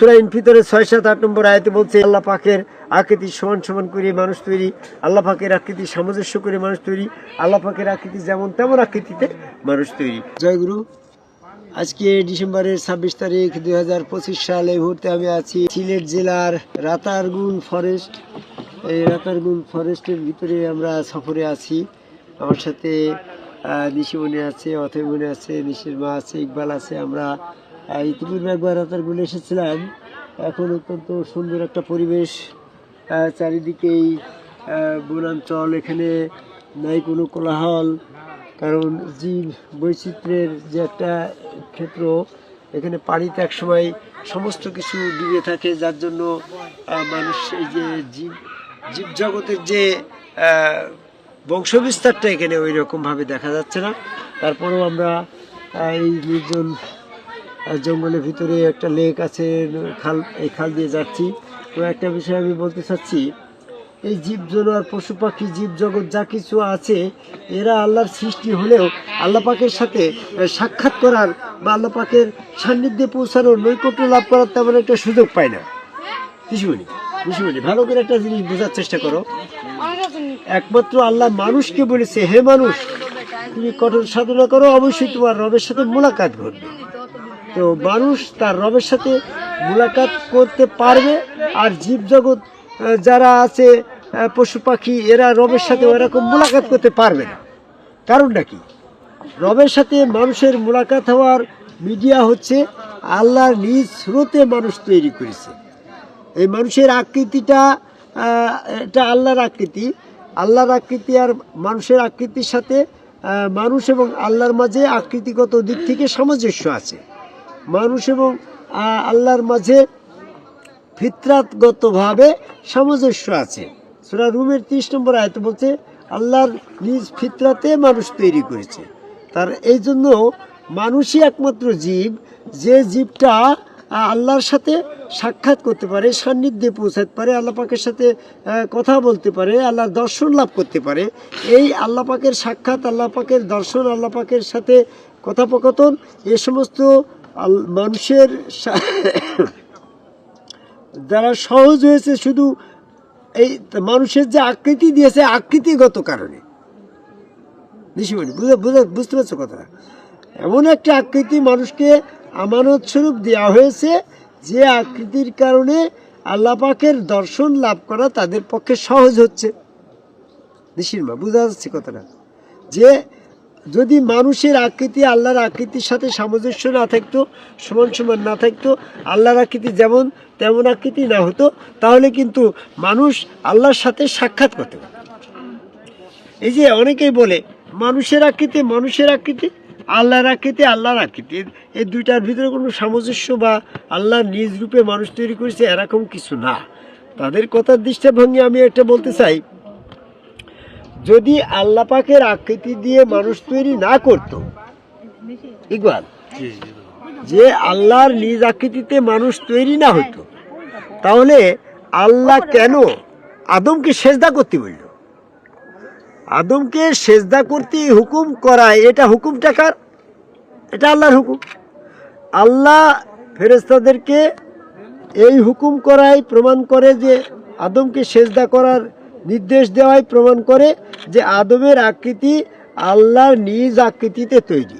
সুরাইন ভিতরে ছয় সাত আট নম্বর আয়তে বলছে, আল্লাহ পাকের আকৃতি সমান সমান করে মানুষ তৈরি, আল্লাহ পাকের আকৃতি সামঞ্জস্য করে মানুষ তৈরি, আল্লাহ পাকের আকৃতি যেমন তেমন আকৃতিতে মানুষ তৈরি। জয় গুরু, আজকে ডিসেম্বরের ছাব্বিশ তারিখ দুই হাজার পঁচিশ সাল এই মুহূর্তে আমি আছি সিলেট জেলার রাতারগুল ফরেস্ট। এই রাতারগুল ফরেস্টের ভিতরে আমরা সফরে আছি। আমার সাথে নিশিমণি আছে অথয়মণি আছে, নিশির মা আছে, ইকবাল আছে, আমরা ইতিপূর্বে একবার রাতারগুল এসেছিলাম। এখন অত্যন্ত সুন্দর একটা পরিবেশ। চারিদিকেই বনাঞ্চল, এখানে নাই কোনো কোলাহল। কারণ জীব বৈচিত্র্যের যে একটা ক্ষেত্র, এখানে পানিতে একসময় সমস্ত কিছু ডুবে থাকে, যার জন্য মানুষ এই যে জীব জীব জগতের যে বংশবিস্তারটা এখানে ওই রকমভাবে দেখা যাচ্ছে না। তারপরেও আমরা এই নির্জন জঙ্গলের ভিতরে একটা লেক আছে, খাল, এই খাল দিয়ে যাচ্ছি। তো একটা বিষয় আমি বলতে চাচ্ছি, এই জীব জানোয়ার, পশু পাখি, জীব জগৎ যা কিছু আছে, এরা আল্লাহর সৃষ্টি হলেও আল্লাহ পাকের সাথে সাক্ষাৎ করার বা আল্লাহ পাকের সান্নিধ্যে পৌঁছানোর নৈকট্য লাভ করার তেমন একটা সুযোগ পায় না। বিশুমণি বিশুমণি ভালো করে একটা জিনিস বোঝার চেষ্টা করো। একমাত্র আল্লাহ মানুষকে বলেছে, হে মানুষ, তুমি কঠোর সাধনা করো, অবশ্যই তোমার রবের সাথে মোলাকাত ঘটবে। তো মানুষ তার রবের সাথে মোলাকাত করতে পারবে। আর জীবজগৎ যারা আছে পশু পাখি, এরা রবের সাথে ওরকম মোলাকাত করতে পারবে না। কারণটা কি? রবের সাথে মানুষের মোলাকাত হওয়ার মিডিয়া হচ্ছে আল্লাহর নিজ স্রোতে মানুষ তৈরি করেছে। এই মানুষের আকৃতিটা এটা আল্লাহর আকৃতি। আল্লাহর আকৃতি আর মানুষের আকৃতির সাথে মানুষ এবং আল্লাহর মাঝে আকৃতিগত দিক থেকে সামঞ্জস্য আছে। মানুষ এবং আল্লাহর মাঝে ফিতরাতগতভাবে সামঞ্জস্য আছে। সুরা রুমের ত্রিশ নম্বর আয়ত বলছে, আল্লাহর নিজ ফিতরাতে মানুষ তৈরি করেছে। তার, এই জন্য মানুষই একমাত্র জীব, যে জীবটা আল্লাহর সাথে সাক্ষাৎ করতে পারে, সান্নিধ্যে পৌঁছাতে পারে, আল্লাহ পাকের সাথে কথা বলতে পারে, আল্লাহর দর্শন লাভ করতে পারে। এই আল্লাহ পাকের সাক্ষাৎ, আল্লাহ পাকের দর্শন, আল্লাহ পাকের সাথে কথোপকথন, এ সমস্ত মানুষের যারা সহজ হয়েছে শুধু এই মানুষের যে আকৃতি দিয়েছে আকৃতিগত কারণে। নিশিমণি বুঝে বুঝে, বুঝতে পারছ কথাটা? এমন একটা আকৃতি মানুষকে আমানত স্বরূপ দেওয়া হয়েছে যে আকৃতির কারণে আল্লাহ পাকের দর্শন লাভ করা তাদের পক্ষে সহজ হচ্ছে। নিশিরমা বোঝা যাচ্ছে কথাটা। যে যদি মানুষের আকৃতি, আল্লাহর আকৃতির সাথে সামঞ্জস্য না থাকতো, সমান সমান না থাকতো, আল্লাহর আকৃতি যেমন তেমন আকৃতি না হতো, তাহলে কিন্তু মানুষ আল্লাহর সাথে সাক্ষাৎ করতে পারত। এই যে অনেকেই বলে, মানুষের আকৃতি মানুষের আকৃতি, আল্লাহর আকৃতি আল্লাহর আকৃতি। এই দুইটার ভিতরে কোনো সামঞ্জস্য বা আল্লাহর নিজ রূপে মানুষ তৈরি করেছে এরকম কিছু না। তাদের কথার দৃষ্টিভঙ্গি আমি একটা বলতে চাই। যদি আল্লাহ পাকের আকৃতি দিয়ে মানুষ তৈরি না করত ইকবাল যে আল্লাহর নিজ আকৃতিতে মানুষ তৈরি না হতো তাহলে আল্লাহ কেন আদমকে সেজদা করতে বলল? আদমকে সেজদা করতে হুকুম করায় এটা হুকুম টাকার এটা আল্লাহর হুকুম। আল্লাহ ফেরেস্তাদেরকে এই হুকুম করাই প্রমাণ করে যে আদমকে সেজদা করার নির্দেশ দেওয়াই প্রমাণ করে যে আদমের আকৃতি আল্লাহর নিজ আকৃতিতে তৈরি।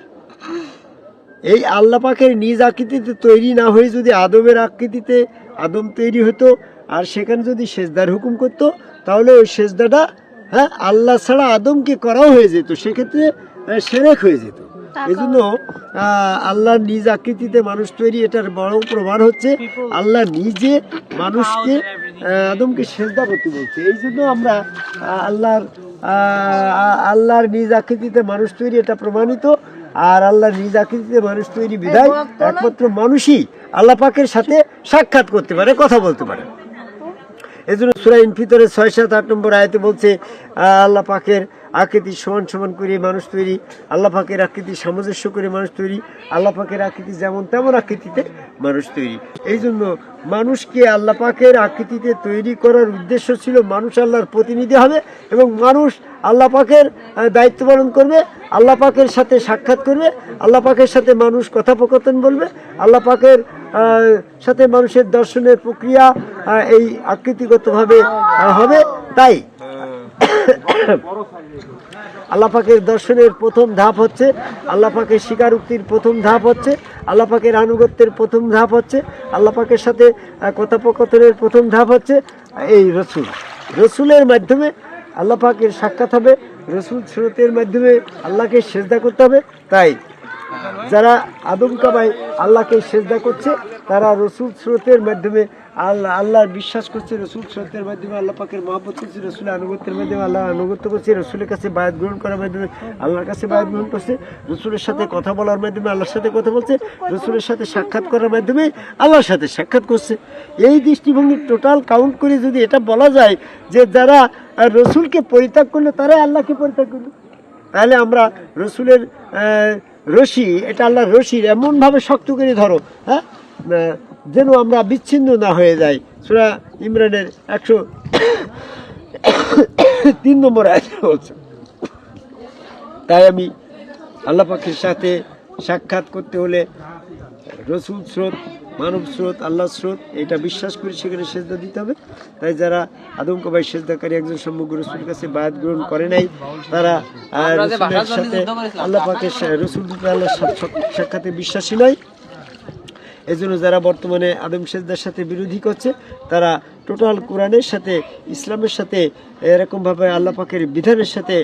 এই আল্লাহ পাখের নিজ আকৃতিতে তৈরি না হয়ে যদি আদমের আকৃতিতে আদম তৈরি হতো, আর সেখানে যদি সেজদার হুকুম করতো, তাহলে ওই সেজদাটা হ্যাঁ আল্লাহ ছাড়া আদমকে করাও হয়ে যেত। সেক্ষেত্রে সেরেক হয়ে যেত। এই জন্য আহ, আল্লাহর নিজ আকৃতিতে মানুষ তৈরি এটার বড় প্রমাণ হচ্ছে আল্লাহ নিজে মানুষকে আদমকে সেজদা করতে বলছে। এই জন্য আমরা আল্লাহর আল্লাহর নিজ আকৃতিতে মানুষ তৈরি এটা প্রমাণিত। আর আল্লাহর নিজ আকৃতিতে মানুষ তৈরি বিধায় একমাত্র মানুষই আল্লাহ পাকের সাথে সাক্ষাৎ করতে পারে কথা বলতে পারে। এই জন্য সুরাইন ফিতরে ছয় সাত আট নম্বর আয়তে বলছে আল্লাহ পাকের আকৃতি সমান সমান করে মানুষ তৈরি, আল্লাহ পাকের আকৃতি সামঞ্জস্য করে মানুষ তৈরি, আল্লাহ পাকের আকৃতি যেমন তেমন আকৃতিতে মানুষ তৈরি। এই জন্য মানুষকে আল্লাহ পাকের আকৃতিতে তৈরি করার উদ্দেশ্য ছিল মানুষ আল্লাহর প্রতিনিধি হবে এবং মানুষ আল্লাহ পাকের দায়িত্ব পালন করবে, আল্লাহ পাকের সাথে সাক্ষাৎ করবে, আল্লাহ পাকের সাথে মানুষ কথোপকথন বলবে, আল্লাহ পাকের সাথে মানুষের দর্শনের প্রক্রিয়া এই আকৃতিগতভাবে হবে। তাই আল্লাহ পাকের দর্শনের প্রথম ধাপ হচ্ছে আল্লাপাকের স্বীকারোক্তির প্রথম ধাপ হচ্ছে আল্লাপাকের আনুগত্যের প্রথম ধাপ হচ্ছে আল্লাপাকের সাথে কথোপকথনের প্রথম ধাপ হচ্ছে, এই রসুল। রসুলের মাধ্যমে আল্লাপাকের সাক্ষাৎ হবে, রসুল স্রোতের মাধ্যমে আল্লাহকে সেজদা করতে হবে, তাই। যারা আদম কাবাই আল্লাহকে সেজদা করছে, তারা রসুল স্রোতের মাধ্যমে আল্লাহ আল্লাহর বিশ্বাস করছে, রসুল স্রোতের মাধ্যমে আল্লাহ পাকের মহাপত করছে রসুলের আনুগত্যের মাধ্যমে আল্লাহ আনুগত্য করছে, রসুলের কাছে বায়াত গ্রহণ করার মাধ্যমে আল্লাহর কাছে বায়াত গ্রহণ করছে, রসুলের সাথে কথা বলার মাধ্যমে আল্লাহর সাথে কথা বলছে, রসুলের সাথে সাক্ষাৎ করার মাধ্যমে আল্লাহর সাথে সাক্ষাৎ করছে। এই দৃষ্টিভঙ্গি টোটাল কাউন্ট করে যদি এটা বলা যায় যে যারা রসুলকে পরিত্যাগ করল, তারাই আল্লাহকে পরিত্যাগ করল। তাহলে আমরা রসুলের রশি, এটা আল্লাহর রশির এমনভাবে শক্ত করে ধরো হ্যাঁ? যেন আমরা বিচ্ছিন্ন না হয়ে যাই। সুরা ইমরানের একশো তিন নম্বর বলছে। তাই আমি আল্লাহ পাখির সাথে সাক্ষাৎ করতে হলে রসুল স্রোত মানব স্রোত আল্লাহ স্রোত এটা বিশ্বাস করে সেখানে সেজদা দিতে হবে। তাই যারা আদমকবাই সেজদাকারী একজন সম্মুখ রসুলের কাছে বায়াত গ্রহণ করে নাই তারা রসুলের সাথে আল্লাহ পাকের রসুল আল্লাহ সাক্ষাতে বিশ্বাসী নয়। এজন্য যারা বর্তমানে আদম সেজদার সাথে বিরোধী করছে তারা টোটাল কোরআনের সাথে, ইসলামের সাথে, এরকমভাবে আল্লাহ পাকের বিধানের সাথে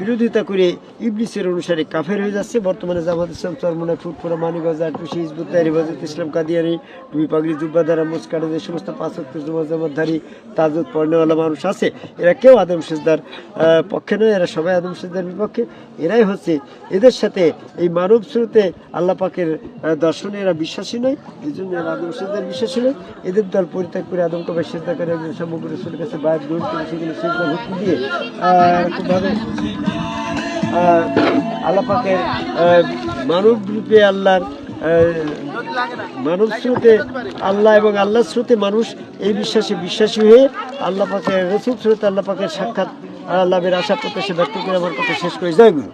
বিরোধিতা করে ইবলিসের অনুসারে কাফের হয়ে যাচ্ছে। বর্তমানে জামাত ইসলাম চরমনা ফুটপুরা মানিগঞ্জ আটুসি হিজবুত হেফাজত ইসলাম, কাদিয়ানি টুপি পাগড়ি জুব্বা দ্বারা মুস্কানে যে সমস্ত পাঁচত্ব জমা জামাতধারী তাজত পড়নেওয়ালা মানুষ আছে। এরা কেউ আদম সেজদার পক্ষে নয়, এরা সবাই আদম সেজদার বিপক্ষে। এরাই হচ্ছে এদের সাথে এই মানব স্রোতে আল্লাহ পাকের দর্শনে এরা বিশ্বাসী নয় এই জন্য এরা আদম সেজদার বিশ্বাসী নয়। এদের দল পরিত্যাগ করে আদম কবাই করে সমগ্র রসুলের কাছে করে সেগুলো সেজদা ভর্তি দিয়ে আহ, খুবভাবে আহ, আল্লাহ পাকের মানব রূপে আল্লাহর মানব স্রোতে আল্লাহ এবং আল্লাহ স্রোতে মানুষ এই বিশ্বাসে বিশ্বাসী হয়ে আল্লাহ পাকের রসুল স্রোতে আল্লাহ পাকের সাক্ষাৎ লাভের আশা প্রত্যাশা ব্যক্ত করে আমার কথা শেষ করে গুরু